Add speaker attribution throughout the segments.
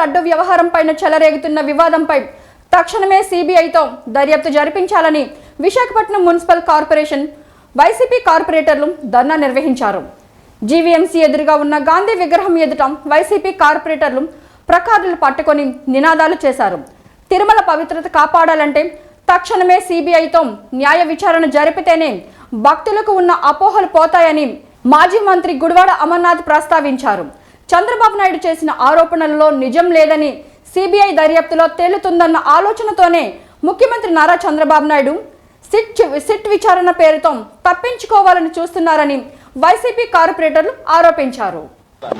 Speaker 1: లడ్డు వ్యవహారం పైన చెలరేగుతున్న వివాదంపై తక్షణమే సిబిఐతో దర్యాప్తు జరిపించాలని విశాఖపట్నం మున్సిపల్ కార్పొరేషన్ వైసీపీ కార్పొరేటర్లు ధర్నా నిర్వహించారు. జీవీఎంసీ ఎదురుగా ఉన్న గాంధీ విగ్రహం ఎదుట వైసీపీ కార్పొరేటర్లు ప్రకారులు పట్టుకొని నినాదాలు చేశారు. తిరుమల పవిత్రత కాపాడాలంటే తక్షణమే సిబిఐతో న్యాయ విచారణ జరిపితేనే భక్తులకు ఉన్న అపోహలు పోతాయని మాజీ మంత్రి గుడివాడ అమర్నాథ్ ప్రస్తావించారు. చంద్రబాబు నాయుడు చేసిన ఆరోపణలలో నిజం లేదని సిబిఐ దర్యాప్తులో తేలుతుందన్న ఆలోచనతోనే ముఖ్యమంత్రి నారా చంద్రబాబు నాయుడు సిట్ సిట్ విచారణ పేరుతో తప్పించుకోవాలని చూస్తున్నారని వైసీపీ కార్పొరేటర్లు ఆరోపించారు.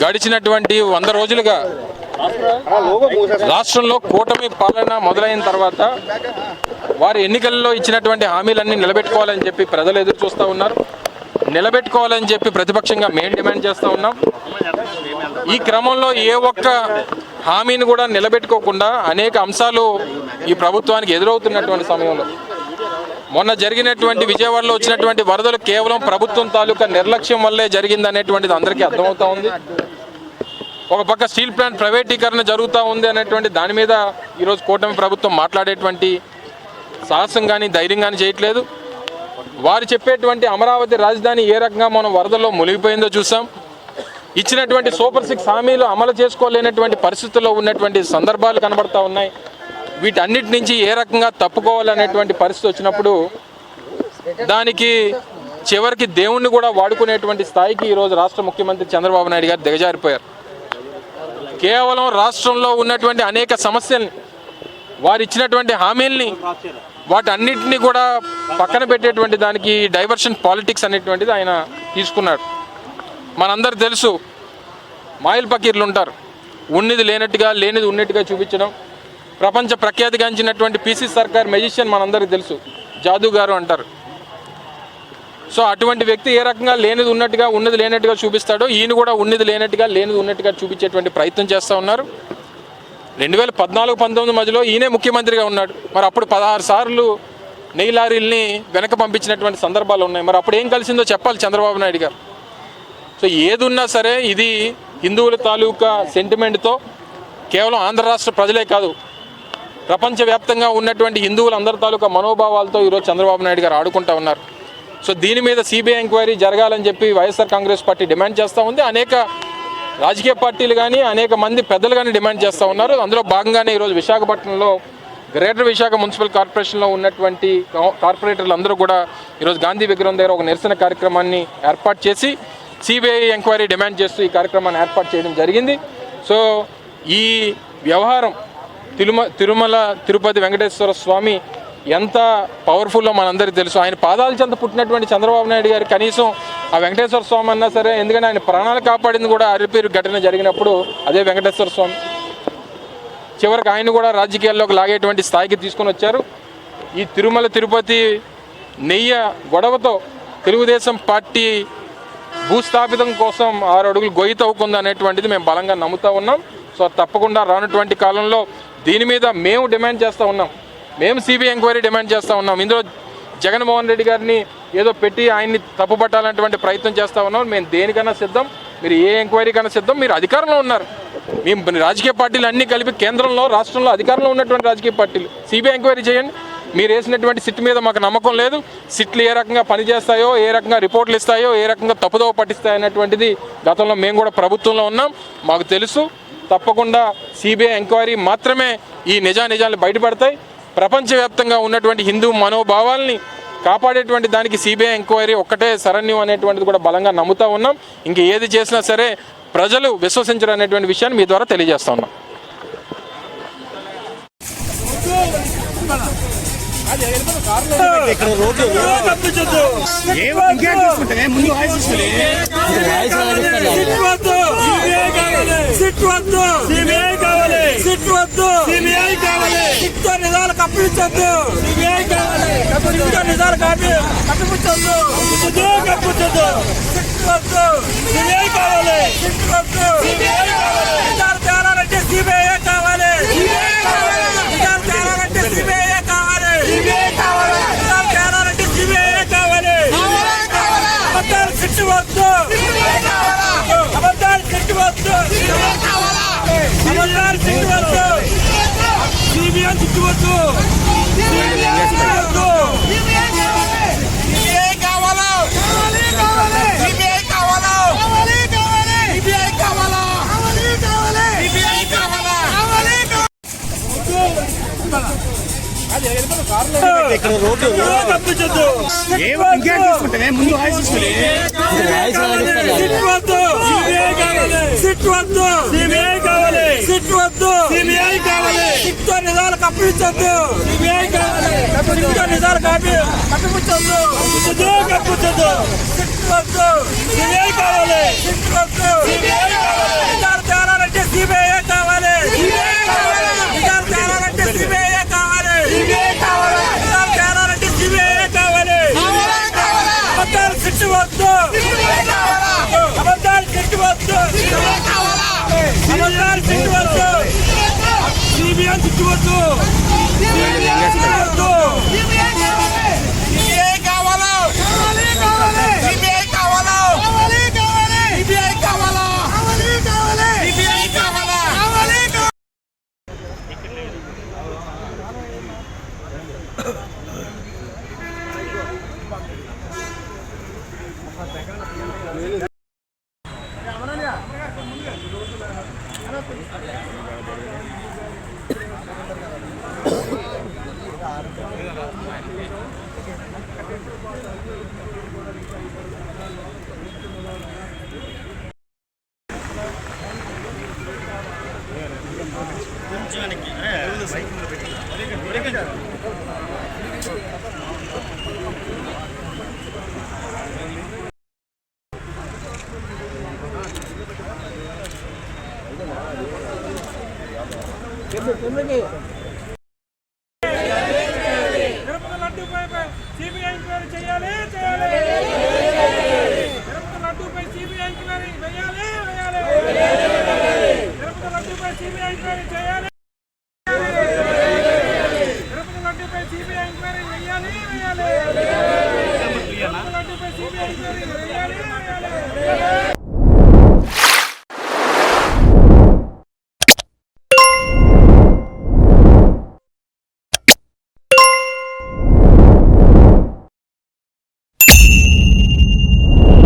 Speaker 2: గడిచినటువంటి వంద రోజులుగా రాష్ట్రంలో కూటమి పాలన మొదలైన తర్వాత వారు ఎన్నికల్లో ఇచ్చినటువంటి హామీలన్నీ నిలబెట్టుకోవాలని చెప్పి ప్రజలు ఎదురు చూస్తూ ఉన్నారు. నిలబెట్టుకోవాలని చెప్పి ప్రతిపక్షంగా మేము డిమాండ్ చేస్తూ ఉన్నాం. ఈ క్రమంలో ఏ ఒక్క హామీని కూడా నిలబెట్టుకోకుండా అనేక అంశాలు ఈ ప్రభుత్వానికి ఎదురవుతున్నటువంటి సమయంలో. మొన్న జరిగినటువంటి విజయవాడలో వచ్చినటువంటి వరదలు కేవలం ప్రభుత్వం తాలూకా నిర్లక్ష్యం వల్లే జరిగిందనేటువంటిది అందరికీ అర్థమవుతా ఉంది. ఒక పక్క స్టీల్ ప్లాంట్ ప్రైవేటీకరణ జరుగుతూ ఉంది అనేటువంటి దాని మీద ఈరోజు కూటమి ప్రభుత్వం మాట్లాడేటువంటి సాహసం కానీ ధైర్యం కానీ చేయట్లేదు. వారు చెప్పేటువంటి అమరావతి రాజధాని ఏ రకంగా మనం వరదల్లో మునిగిపోయిందో చూసాం. ఇచ్చినటువంటి సూపర్ సిక్స్ హామీలు అమలు చేసుకోలేనటువంటి పరిస్థితుల్లో ఉన్నటువంటి సందర్భాలు కనబడతా ఉన్నాయి. వీటన్నిటి నుంచి ఏ రకంగా తప్పుకోవాలనేటువంటి పరిస్థితి వచ్చినప్పుడు దానికి చివరికి దేవుణ్ణి కూడా వాడుకునేటువంటి స్థాయికి ఈరోజు రాష్ట్ర ముఖ్యమంత్రి చంద్రబాబు నాయుడు గారు దిగజారిపోయారు. కేవలం రాష్ట్రంలో ఉన్నటువంటి అనేక సమస్యల్ని వారు ఇచ్చినటువంటి హామీల్ని వాటన్నిటిని కూడా పక్కన పెట్టేటువంటి దానికి డైవర్షన్ పాలిటిక్స్ అనేటువంటిది ఆయన తీసుకున్నాడు. మనందరు తెలుసు మాయిల్ పకీర్లు ఉంటారు. ఉన్నది లేనట్టుగా లేనిది ఉన్నట్టుగా చూపించడం. ప్రపంచ ప్రఖ్యాతిగాంచినటువంటి పీసీ సర్కార్ మెజిషియన్ మనందరికీ తెలుసు. జాదు గారు అంటారు. సో అటువంటి వ్యక్తి ఏ రకంగా లేనిది ఉన్నట్టుగా ఉన్నది లేనట్టుగా చూపిస్తాడో ఈయన కూడా ఉన్నది లేనట్టుగా లేనిది ఉన్నట్టుగా చూపించేటువంటి ప్రయత్నం చేస్తూ ఉన్నారు. రెండు వేల పద్నాలుగు పంతొమ్మిది మధ్యలో ఈయనే ముఖ్యమంత్రిగా ఉన్నాడు. మరి అప్పుడు పదహారు సార్లు నెయ్యి లారీల్ని వెనక పంపించినటువంటి సందర్భాలు ఉన్నాయి. మరి అప్పుడు ఏం కలిసిందో చెప్పాలి చంద్రబాబు నాయుడు గారు. సో ఏది ఉన్నా సరే ఇది హిందువుల తాలూకా సెంటిమెంట్తో కేవలం ఆంధ్ర రాష్ట్ర ప్రజలే కాదు ప్రపంచవ్యాప్తంగా ఉన్నటువంటి హిందువులు అందరి తాలూకా మనోభావాలతో ఈరోజు చంద్రబాబు నాయుడు గారు ఆడుకుంటా ఉన్నారు. సో దీని మీద సిబిఐ ఎంక్వైరీ జరగాలని చెప్పి వైఎస్ఆర్ కాంగ్రెస్ పార్టీ డిమాండ్ చేస్తూ ఉంది. అనేక రాజకీయ పార్టీలు కానీ అనేక మంది పెద్దలు కానీ డిమాండ్ చేస్తూ ఉన్నారు. అందులో భాగంగానే ఈరోజు విశాఖపట్నంలో గ్రేటర్ విశాఖ మున్సిపల్ కార్పొరేషన్లో ఉన్నటువంటి కార్పొరేటర్లు అందరూ కూడా ఈరోజు గాంధీ విగ్రహం దగ్గర ఒక నిరసన కార్యక్రమాన్ని ఏర్పాటు చేసి సిబిఐ ఎంక్వైరీ డిమాండ్ చేస్తూ ఈ కార్యక్రమాన్ని ఏర్పాటు చేయడం జరిగింది. సో ఈ వ్యవహారం తిరుమ తిరుమల తిరుపతి వెంకటేశ్వర స్వామి ఎంత పవర్ఫుల్లో మనందరికీ తెలుసు. ఆయన పాదాల చెంత పుట్టినటువంటి చంద్రబాబు నాయుడు గారు కనీసం ఆ వెంకటేశ్వర స్వామి అన్నా సరే ఎందుకంటే ఆయన ప్రాణాలు కాపాడింది కూడా అరిపేరు ఘటన జరిగినప్పుడు అదే వెంకటేశ్వర స్వామి. చివరికి ఆయన కూడా రాజకీయాల్లోకి లాగేటువంటి స్థాయికి తీసుకొని వచ్చారు. ఈ తిరుమల తిరుపతి నెయ్య గొడవతో తెలుగుదేశం పార్టీ భూస్థాపితం కోసం ఆరు అడుగులు గొయ్యి తవ్వుకుంది అనేటువంటిది మేము బలంగా నమ్ముతా ఉన్నాం. సో తప్పకుండా రానటువంటి కాలంలో దీని మీద మేము డిమాండ్ చేస్తూ ఉన్నాం. మేము సిబిఐ ఎంక్వైరీ డిమాండ్ చేస్తూ ఉన్నాం. ఇందులో జగన్మోహన్ రెడ్డి గారిని ఏదో పెట్టి ఆయన్ని తప్పుపట్టాలనేటువంటి ప్రయత్నం చేస్తూ ఉన్నాం. మేము దేనికన్నా సిద్ధం? మీరు ఏ ఎంక్వైరీ కన్నా సిద్ధం? మీరు అధికారంలో ఉన్నారు. మేము రాజకీయ పార్టీలు అన్నీ కలిపి కేంద్రంలో రాష్ట్రంలో అధికారంలో ఉన్నటువంటి రాజకీయ పార్టీలు. సిబిఐ ఎంక్వైరీ చేయండి. మీరు వేసినటువంటి సిట్ మీద మాకు నమ్మకం లేదు. సిట్లు ఏ రకంగా పనిచేస్తాయో ఏ రకంగా రిపోర్ట్లు ఇస్తాయో ఏ రకంగా తప్పుదోవ పట్టిస్తాయో అనేటువంటిది గతంలో మేము కూడా ప్రభుత్వంలో ఉన్నాం. మాకు తెలుసు. తప్పకుండా సిబిఐ ఎంక్వైరీ మాత్రమే ఈ నిజానిజాలు బయటపడతాయి. ప్రపంచవ్యాప్తంగా ఉన్నటువంటి హిందూ మనోభావాల్ని కాపాడేటువంటి దానికి సిబిఐ ఎంక్వైరీ ఒక్కటే శరణ్యం అనేటువంటిది కూడా బలంగా నమ్ముతా ఉన్నాం. ఇంక ఏది చేసినా సరే ప్రజలు విశ్వసించరు అనేటువంటి విషయాన్ని మీ ద్వారా తెలియజేస్తా ఉన్నాం.
Speaker 3: సిట్ వద్దు సిబిఐ కావాలి సిట్ వద్దు సిబిఐ కావాలి సిట్ నిజాలు కప్పించొద్దు నిజాలు కాపీ కప్పించొద్దు కప్పించొద్దు సిట్ వద్దు కావాలి. సిట్ వద్దు సిబిఐ కావాలి నిజాలు తేలాలంటే సిబిఐ కావాలి సిబిఐ కావాలి నిజాలు తేలాలంటే సిబిఐ కావాలి సిబిఐ కావాలి నిజాలు తేలాలంటే సిబిఐ కావాలి అబద్ధాలు సిట్ వద్దు అబద్ధాలు సిట్ వద్దు అబద్ధాలు సిట్ వద్దు
Speaker 2: సిబిఐ చుట్టువద్దు సిబిఐ చుట్టువద్దు సిబిఐ కావాలా సిబిఐ కావాలా సిబిఐ కావాలా సిబిఐ కావాలా
Speaker 4: ఇక్కడ రోడ్డు
Speaker 2: తప్పించొద్దు
Speaker 4: ఏమో ముందు
Speaker 2: సిబిఐ కావాలి సిట్ నిజాలు కప్పించొద్దు సిబిఐ కావాలి సిట్తో నిజాలు కాపీ కప్పించొద్దు కప్పించొద్దు కప్పించొద్దు సిట్ వద్దు సిబిఐ కావాలి సిట్ వద్దు. అబద్ధాలు సిట్టు వద్దు తిరుపతి లడ్డూపై సిబిఐ ఎంక్వైరీ చేయాలి చేయాలి తిరుపతి లడ్డూపై సిబిఐ ఎంక్వైరీ వేయాలి వేయాలి తిరుపతి లడ్డూపై సిబిఐ ఎంక్వైరీ చేయాలి